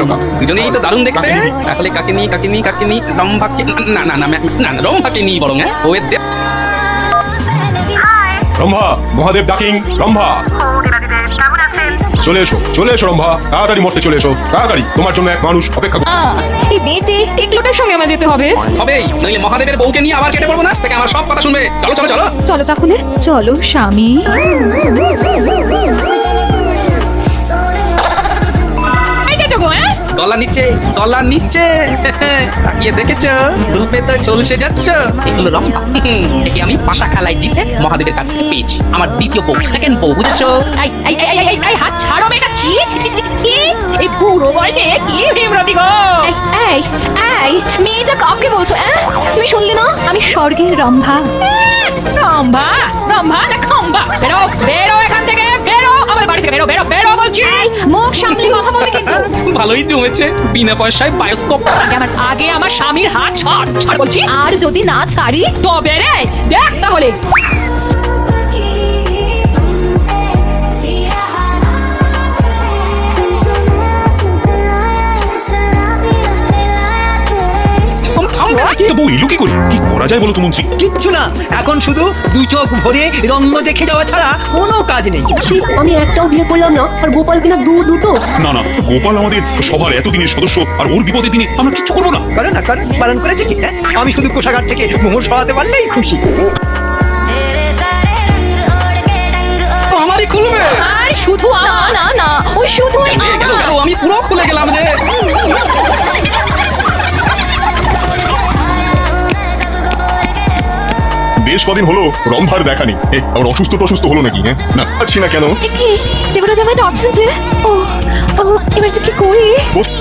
এরকম দুজনেই তো দারুণ দেখতে। তাহলে কাকে নিই কাকে নিই কাকে নিই রম্ভাকে না না না না না রম্ভাকে নিই বরং হ্যাঁ? ওয়ের রম্ভা মহাদেব ডাকিং। রম্ভা। চলে এসো চলে এসো রম্ভা। তাড়াতাড়ি মরতে চলে এসো। তাড়াতাড়ি তোমার জন্য এক মানুষ অপেক্ষা করছে। এই বেটে টিকলোটার সঙ্গে আমার যেতে হবে। হবেই নইলে মহাদেবের বউকে নিয়ে আবার কেটে পড়ব না? থেকে আমার সব কথা শুনবে। চলো চলো চলো। চলো তাহলে চলো স্বামী। গলা নিচে গলা নিচে তাকিয়ে দেখেছ? ধূপে তো চলছে যাচ্ছ। এগুলো একে আমি পাশা খেলায় জিতে মহাদেবের কাছ থেকে পেয়েছি। আমার দ্বিতীয় বউ সেকেন্ড বউ বুঝেছ? হাত ছাড়ো বেটা ছি ছি ছি, ছি, ছি, ছি। এই বুড়ো বয়সে কি গো? এই, এই মেয়েটা কাকে বলছো তুমি শুনলে না? আমি স্বর্গের রম্ভা। রম্ভা রম্ভা না বেরো মুখ সামলে কথা বলবে কিন্তু। ভালোই জমেছে বিনা পয়সায় বায়োস্কোপ আগে আমার আগে আমার স্বামীর হাত ছাড় ছাড় বলছি। আর যদি না ছাড়ি? তবে রে দেখ তাহলে। তো বউ এলো কি করে? কি করা যায় বলো তো মন্ত্রী? কিচ্ছু না। এখন শুধু দু চোখ ভরে রঙ্গ দেখে যাওয়া ছাড়া কোনো কাজ নেই। ছি, আমি একটাও বিয়ে করলাম না আর গোপাল কিনা দু দুটো। না না গোপাল আমাদের সবার এতদিনের সদস্য আর ওর বিপদের দিনে আমরা কিচ্ছু করব না। করে না করে পালন করেছে কি হ্যাঁ? আমি শুধু কোষাগার থেকে মোহর সরাতে পারলেই খুশি। তো আমারই খুলবে। আর শুধু না না না ও শুধুই আমার আমি পুরো খুলে গেলাম যে বেশ কদিন হলো রম্ভার দেখা নেই এ, আবার অসুস্থ টসুস্থ হলো নাকি হ্যাঁ? না পাচ্ছি না কেন? কি? দেবরাজ আমায় ডাকছেন যে ও ও এবার যে কি করি? বস-